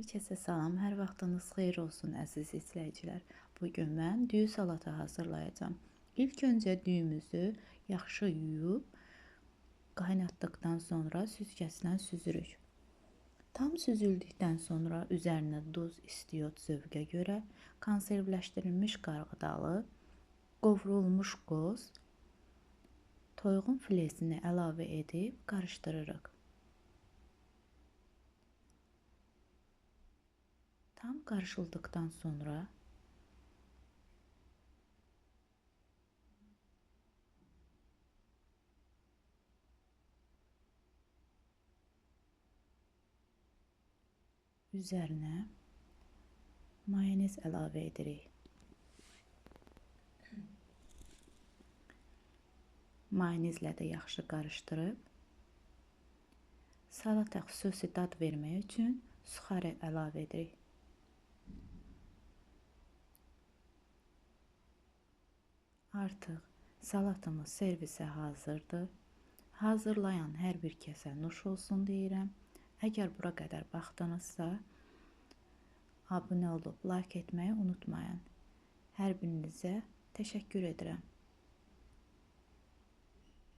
Hər kəsə salam, hər vaxtınız xeyir olsun əziz izləyicilər. Bu gün mən düyü salatı hazırlayacağam. İlk öncə düyümüzü yaxşı yuyub qaynatdıqdan sonra süzgəcdən süzürük. Tam süzüldükdən sonra üzərinə duz, istiyot zövqə görə, konservləşdirilmiş qarğıdalı, qovrulmuş qoz, toyuğun filesini əlavə edib qarışdırırıq. Tam karışıldıktan sonra üzerine mayonez əlavə edirik. Mayonezlə də yaxşı qarışdırıb salata xüsusi dad vermək üçün suxarı əlavə edirik. Artıq salatamız servisə hazırdır. Hazırlayan hər bir kəsə nuş olsun deyirəm. Əgər bura qədər baxdınızsa, abunə olub like etməyi unutmayın. Hər birinizə təşəkkür edirəm.